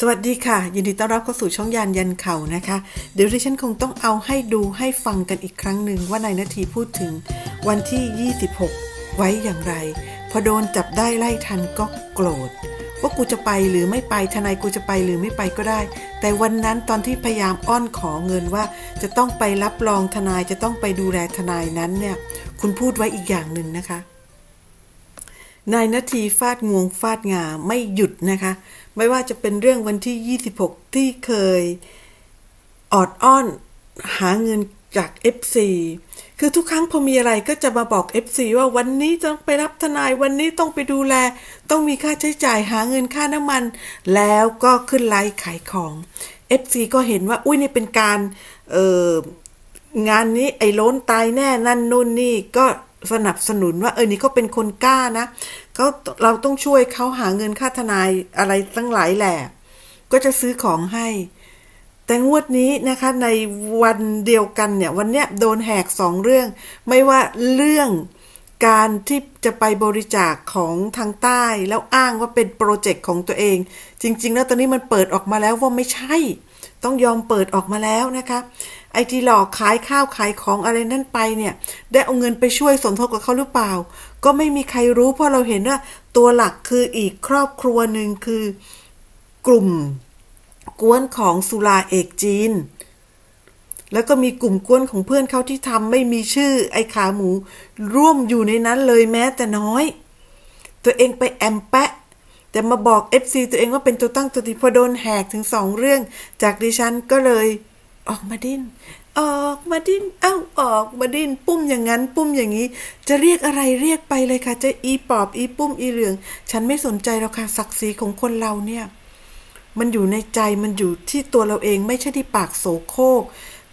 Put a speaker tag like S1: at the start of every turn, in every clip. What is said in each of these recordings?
S1: สวัสดีค่ะ ยินดีต้อนรับเข้าสู่ช่องยานยันเข่านะคะ เดี๋ยวดิฉันคงต้องเอาให้ดูให้ฟังกันอีกครั้งหนึ่งว่านายนาทีพูดถึงวันที่ 26 ไว้อย่างไร พอโดนจับได้ไล่ทันก็โกรธ ว่ากูจะไปหรือไม่ไปทนายกูจะไปหรือไม่ไปก็ได้ แต่วันนั้นตอนที่พยายามอ้อนขอเงินว่า จะต้องไปรับรองทนายจะต้องไปดูแลทนายนั้นเนี่ย คุณพูดไว้อีกอย่างหนึ่งนะคะ นายนาทีฟาดงวงฟาดงาไม่หยุดนะคะ ไม่ว่าจะเป็นเรื่องวันที่ 26 ที่เคยออดอ้อนหาเงินจาก FC คือทุกครั้งพอมีอะไรก็จะมาบอก FC ว่าวันนี้ต้องไปรับทนายวันนี้ต้องไปดูแล ต้องมีค่าใช้จ่ายหาเงินค่าน้ำมัน แล้วก็ขึ้นไลฟ์ขายของ FC ก็เห็นว่า อุ้ยนี่เป็นการเอองานนี้ไอ้ล้นตายแน่นั่นนู่นนี่ก็ สนับสนุนว่าเออนี่เขาเป็นคนกล้านะเขาเราต้องช่วยเขาหาเงินค่าทนายอะไรตั้งหลายแหล่ก็จะซื้อของให้ แต่งวดนี้นะคะในวันเดียวกันเนี่ย วันเนี้ยโดนแหกสองเรื่อง ไม่ว่าเรื่อง การที่จะไปบริจาคของทางใต้ แล้วอ้างว่าเป็นโปรเจกต์ของตัวเอง จริง ๆ แล้วตอนนี้มันเปิดออกมาแล้วว่าไม่ใช่ ต้องยอมเปิดออกมาแล้วนะคะไอที่หลอกขายข้าวขายของอะไรนั่นไปเนี่ย ได้เอาเงินไปช่วยสมทบกับเขาหรือเปล่า ก็ไม่มีใครรู้เพราะเราเห็นว่าตัวหลักคืออีกครอบครัวหนึ่งคือกลุ่มกวนของสุราเอกจีน แล้วก็มีกลุ่มกวนของเพื่อนเขาที่ทำไม่มีชื่อไอ้ขาหมู ร่วมอยู่ในนั้นเลยแม้แต่น้อย ตัวเองไปแอมแปะ แต่มาบอก FC ตัวเองว่าเป็นตัวตั้งตัวตีพอโดนแหกถึงสองเรื่อง จากดิฉันก็เลย ออกมาดิ้นออกมาดิ้นเอ้าออกมาดิ้นปุ้มอย่างนั้น ปุ้มอย่างนี้ จะเรียกอะไรเรียกไปเลยค่ะจะอีปอบอีปุ้มอีเหลือง ฉันไม่สนใจหรอกค่ะศักดิ์ศรีของคนเราเนี่ย มันอยู่ในใจมันอยู่ที่ตัวเราเองไม่ใช่ที่ปากโสโครก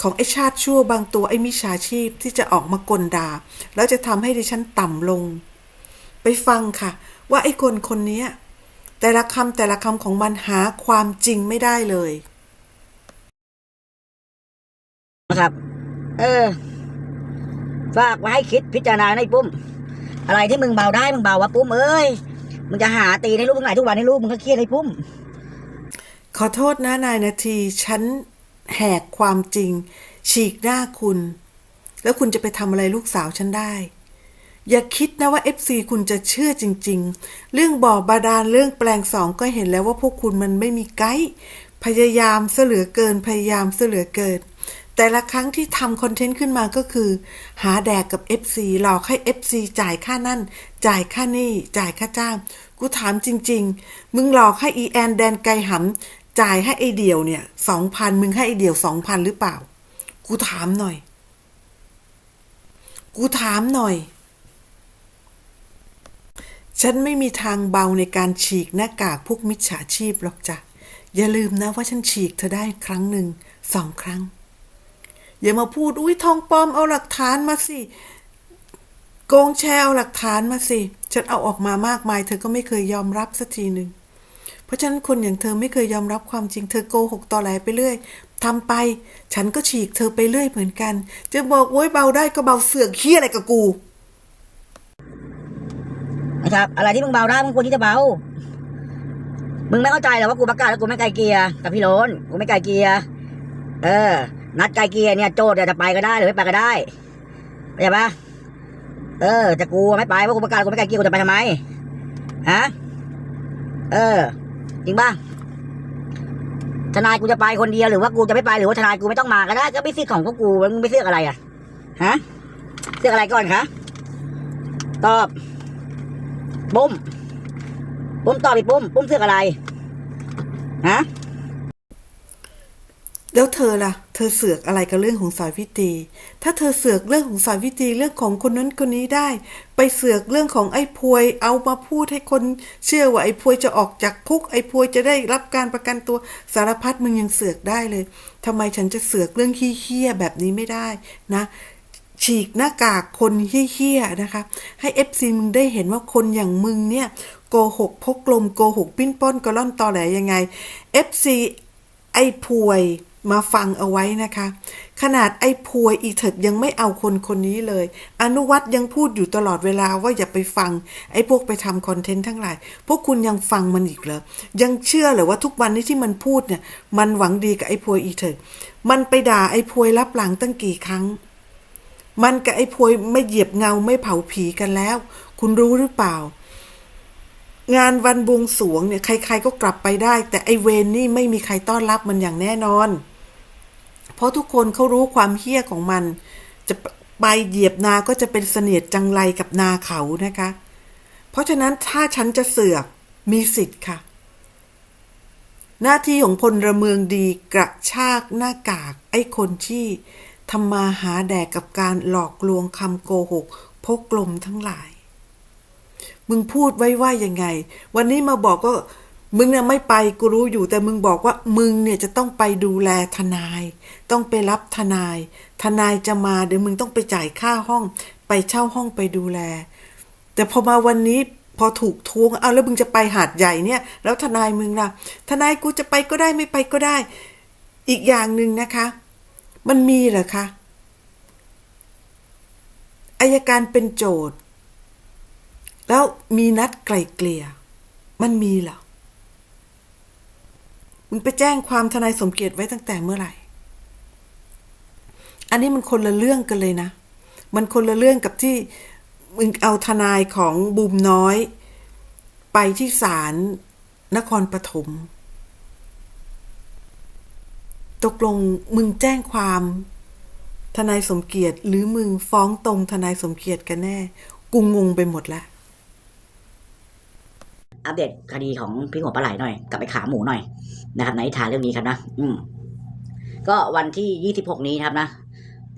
S1: ของไอชาติชั่วบางตัวไอมิจฉาชีพที่จะออกมากลด่าแล้วจะทำให้ดิฉันต่ำลง ไปฟังค่ะ ว่าไอ้คนคนเนี้ยแต่ละคำแต่ละคำของมันหาความจริงไม่ได้เลย
S2: นะครับ เออ ฝากไว้ให้คิดพิจารณาในอยปุ้ม อะไรที่มึงเบาได้มึงเบาวะปุ้มเอ้ยมึงจะหาตีให้ลูกมึงไหนทุกวันให้ลูกมึงก็เครียดให้ปุ้ม
S1: ขอโทษนะนายนาทีฉัน แหกความจริง ฉีกหน้าคุณ แล้วคุณจะไปทำอะไรลูกสาวฉันได้ อย่าคิดนะว่า FC คุณจะเชื่อจริง ๆ เรื่องบ่อบาดาลเรื่องแปลงสองก็เห็นแล้วว่าพวกคุณมันไม่มีไกด์พยายามเสลือเกินพยายามเสลือเกิน แต่ละครั้งที่ทำคอนเทนต์ขึ้นมาก็คือ หาแดกกับ FC หลอกให้ FC จ่ายค่านั่น จ่ายค่านี่ จ่ายค่าจ้าง กูถามจริง ๆ มึงหลอกให้อีแอนแดนไกหำ จ่ายให้ไอเดียวเนี่ยสองพันมึงให้ไอเดียวสองพันหรือเปล่า กูถามหน่อย กูถามหน่อย ฉันไม่มีทางเบาในการฉีกหน้ากากพวกมิจฉาชีพหรอกจ้ะ อย่าลืมนะว่าฉันฉีกเธอได้ครั้งหนึ่งสองครั้ง อย่ามาพูดอุ้ยทองปลอมเอาหลักฐานมาสิโกงแชร์เอาหลักฐานมาสิ ฉันเอาออกมามากมาย เธอก็ไม่เคยยอมรับสักทีหนึ่ง ราะฉะนั้นคนอย่างเธอไม่เคยยอมรับความจริงเธอโกหกตอแหลไปเรื่อยทำไป ฉันก็ฉีกเธอไปเรื่อยเหมือนกัน จะบอกโอ้ยเบาได้ก็เบาเสือกเฮี้ยอะไรกับกู
S2: นะครับ อะไรที่มึงเบาได้มึงควรที่จะเบา มึงไม่เข้าใจหรอว่ากูประกาศแล้วกูไม่ไกลเกียร์กับพี่โรนกูไม่ไกลเกียร์เออ นัดไกลเกียร์เนี่ยโจทย์จะไปก็ได้หรือไม่ไปก็ได้เข้าใจปะเออแต่กูไม่ไปเพราะกูประกาศกูไม่ไกลเกียร์กูจะไปทำไมฮะเออ จริงปะทนายกูจะไปคนเดียวหรือว่ากูจะไม่ไปหรือว่าทนายกูไม่ต้องมาก็ได้ก็ไม่ซื้อของพวกกูมึงไม่เสืออะไรอะฮะเสืออะไรก่อนคะตอบปุ้มปุ้มตอบอีกปุ้มปุ้มเสืออะไรฮะ
S1: แล้วเธอล่ะ เธอเสือกอะไรกับเรื่องของสายวิตรี ถ้าเธอเสือกเรื่องของสายวิตรีเรื่องของคนนั้นคนนี้ได้ ไปเสือกเรื่องของไอ้พวย เอามาพูดให้คนเชื่อว่าไอ้พวยจะออกจากคุก ไอ้พวยจะได้รับการประกันตัวสารพัดมึงยังเสือกได้เลยทำไมฉันจะเสือกเรื่องขี้เหี้ยแบบนี้ไม่ได้นะ ฉีกหน้ากากคนเหี้ยๆนะคะ ให้ FC มึงได้เห็นว่าคนอย่างมึงเนี่ยโกหกพกลมโกหกปิ้นป้อนกระล่อนตอแหลยังไง FC ไอ้พวย มาฟังเอาไว้นะคะ ขนาดไอ้พวยอีเถิดยังไม่เอาคนคนนี้เลย อนุวัตยังพูดอยู่ตลอดเวลาว่าอย่าไปฟัง ไอ้พวกไปทำคอนเทนต์ทั้งหลาย พวกคุณยังฟังมันอีกเหรอ ยังเชื่อเหรือว่าทุกวันนี้ที่มันพูดเนี่ย มันหวังดีกับไอ้พวยอีเถิดมันไปด่าไอ้พวยรับหลังตั้งกี่ครั้ง มันกับไอ้พวยไม่เหยียบเงาไม่เผาผีกันแล้ว คุณรู้หรือเปล่า งานวันบวงสวงเนี่ยใคร ๆก็กลับไปได้ แต่ไอเวนนี่ไม่มีใครต้อนรับมันอย่างแน่นอน เพราะทุกคนเขารู้ความเฮี้ยของมัน จะไปเหยียบนาก็จะเป็นเสนียดจังไรกับนาเขานะคะ เพราะฉะนั้นถ้าฉันจะเสือกมีสิทธิ์ค่ะ หน้าที่ของพลเมืองดีกระชากหน้ากากไอ้คนที่ทำมาหาแดกกับการหลอกลวงคำโกหกพกลมทั้งหลาย มึงพูดไว้ว่ายังไง วันนี้มาบอกก็ มึงเนี่ยไม่ไปกูรู้อยู่แต่มึงบอกว่ามึงเนี่ยจะต้องไปดูแลทนาย ต้องไปรับทนาย ทนายจะมาเดี๋ยวมึงต้องไปจ่ายค่าห้อง ไปเช่าห้องไปดูแล แต่พอมาวันนี้พอถูกทวงเอาแล้วมึงจะไปหาดใหญ่เนี่ย แล้วทนายมึงล่ะ ทนายกูจะไปก็ได้ไม่ไปก็ได้ อีกอย่างหนึ่งนะคะ มันมีเหรอคะอายการเป็นโจทย์ แล้วมีนัดไกลเกลี่ย มันมีเหรอ มึงไปแจ้งความทนายสมเกียรติไว้ตั้งแต่เมื่อไหร่ อันนี้มันคนละเรื่องกันเลยนะ มันคนละเรื่องกับที่มึงเอาทนายของบูมน้อย ไปที่ศาลนครปฐม ตกลงมึงแจ้งความ ทนายสมเกียรติ หรือมึงฟ้องตรงทนายสมเกียรติกันแน่ กูงงไปหมดแล้ว
S2: อัปเดตคดีของพี่หัวปลาไหลหน่อย กับไอ้ขาหมูหน่อย นะครับในนิทานเรื่องนี้ครับนะอืมก็วันที่ยี่สิบหกนี้นะครับนะ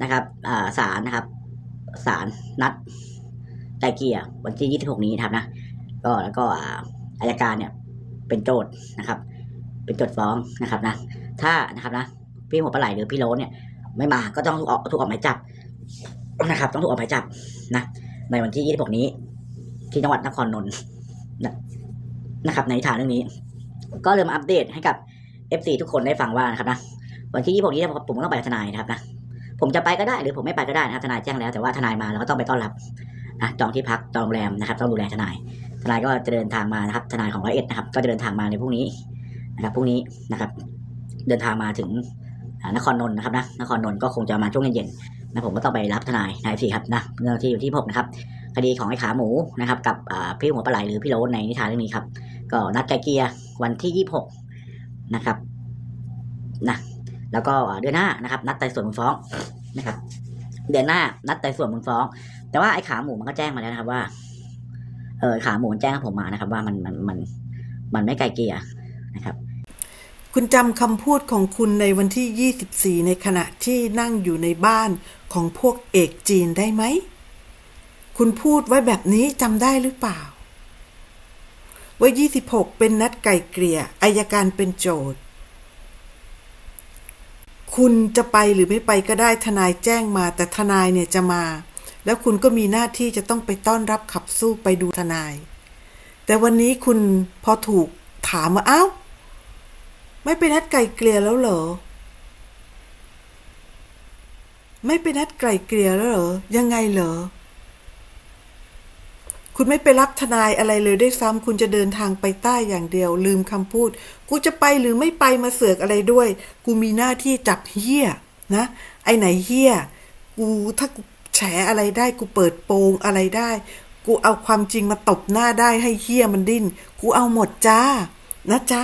S2: นะครับอ่าศาลนะครับศาลนัดไกลเกลี่ยวันที่ยี่สิบหกนี้นะครับนะก็แล้วก็อ่าอายการเนี่ย เป็นโจทย์นะครับ เป็นโจทย์ฟ้องนะครับนะถ้านะครับนะพี่หัวปลาไหลหรือพี่โรสเนี่ย ไม่มาก็ต้องถูกออกถูกออกหมายจับนะครับ ต้องถูกออกหมายจับนะในวันที่ยี่สิบหกนี้ ที่จังหวัดนครนนท์นะนะครับ ในนิทานเรื่องนี้ ก็เลยมอัปเดตให้กับ FC ทุกคนได้ฟังว่านะครับนะวันที่26นี้ผมก็ต้องไปทนายนะครับนะผมจะไปก็ได้หรือผมไม่ไปก็ได้นะครับทนายแจ้งแล้วแต่ว่าทนายมาเราก็ต้องไปต้อนรับนะจองที่พักจองโรงแรมนะครับต้องดูแลทนาย ทนายก็จะเดินทางมานะครับ ทนายของร้อยเอ็ดนะครับ ก็จะเดินทางมาในพรุ่งนี้นะครับพรุ่งนี้นะครับ เดินทางมาถึงนครนนท์นะครับนะนครนนท์ก็คงจะมาช่วงเย็นๆนะผมก็ต้องไปรับทนายนายพีครับนะเรื่องที่อยู่ที่หกนะครับคดีของไอ้ขาหมูนะครับ กับพี่หัวปลาไหลหรือพี่โรสในนิทานเรื่องนี้ครับ ก็นัดไกลเกียวันที่ยี่หกนะครับนะแล้วก็เดือนหน้านะครับ นัดไต่สวนมูลฟ้องนะครับ เดือนหน้า นัดไต่สวนมูลฟ้อง แต่ว่าไอ้ขาหมูมันก็แจ้งมาแล้วนะครับว่าเออขาหมูแจ้งผมมานะครับ ว่ามันมันมันมันไม่ไกลเกียนะครับ
S1: คุณจำคำพูดของคุณในวันที่ 24 ในขณะที่นั่งอยู่ในบ้านของพวกเอกจีนได้ไหม คุณพูดไว้แบบนี้จำได้หรือเปล่า ว่า 26 เป็นนัดไก่เกลี่ยอายการเป็นโจทย์ คุณจะไปหรือไม่ไปก็ได้ทนายแจ้งมาแต่ทนายเนี่ยจะมา แล้วคุณก็มีหน้าที่จะต้องไปต้อนรับขับสู้ไปดูทนาย แต่วันนี้คุณพอถูกถามว่าอ้าวไม่ไปนัดไก่เกลี่ยแล้วเหรอ ไม่ไปนัดไก่เกลี่ยแล้วเหรอ ยังไงเหรอ คุณไม่ไปรับทนายอะไรเลยได้วยซ้ำคุณจะเดินทางไปใต้อย่างเดียว ลืมคำพูด กูจะไปหรือไม่ไปมาเสือกอะไรด้วย กูมีหน้าที่จับเฮี้ยนะ ไอไหนเฮี้ย กูถ้ากูแฉอะไรได้กูเปิดโปงอะไรได้ กูเอาความจริงมาตบหน้าได้ให้เฮี้ยมันดิ้น กูเอาหมดจ้า นะจ๊ะ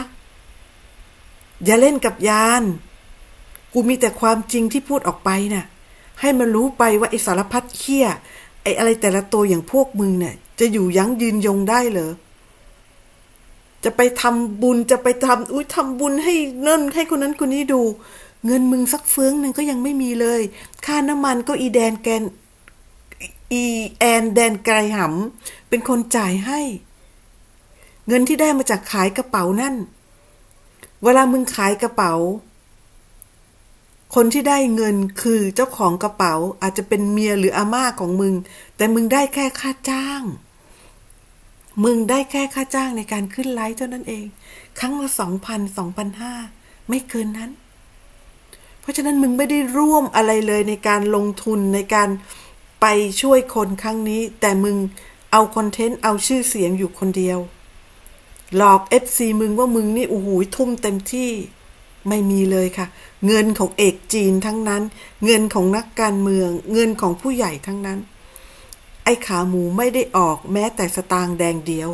S1: อย่าเล่นกับยาน กูมีแต่ความจริงที่พูดออกไปน่ะ ให้มันรู้ไปว่าไอสารพัดเขี้ยไออะไรแต่ละตัวอย่างพวกมึงเนี่ย จะอยู่ยั้งยืนยงได้เหรอ จะไปทำบุญจะไปทำอุ้ยทำบุญให้นั่นให้คนนั้นคนนี้ดู เงินมึงสักเฟื้องหนึ่งก็ยังไม่มีเลย ค่าน้ำมันก็อีแดนแกนอีแอนแดนไกรหำเป็นคนจ่ายให้ เงินที่ได้มาจากขายกระเป๋านั่น เวลามึงขายกระเป๋า คนที่ได้เงินคือเจ้าของกระเป๋าอาจจะเป็นเมียหรืออาม่าของมึง แต่มึงได้แค่ค่าจ้าง มึงได้แค่ค่าจ้างในการขึ้นไลฟ์เท่านั้นเอง ครั้งละสองพันสองพันห้าไม่เกินนั้น เพราะฉะนั้นมึงไม่ได้ร่วมอะไรเลยในการลงทุนในการไปช่วยคนครั้งนี้ แต่มึงเอาคอนเทนต์เอาชื่อเสียงอยู่คนเดียว หลอก FC มึงว่ามึงนี่โอ้โหทุ่มเต็มที่ ไม่มีเลยค่ะ เงินของเอกจีนทั้งนั้น เงินของนักการเมือง เงินของผู้ใหญ่ทั้งนั้น ไอ้ขาหมูไม่ได้ออกแม้แต่สตางค์แดงเดียว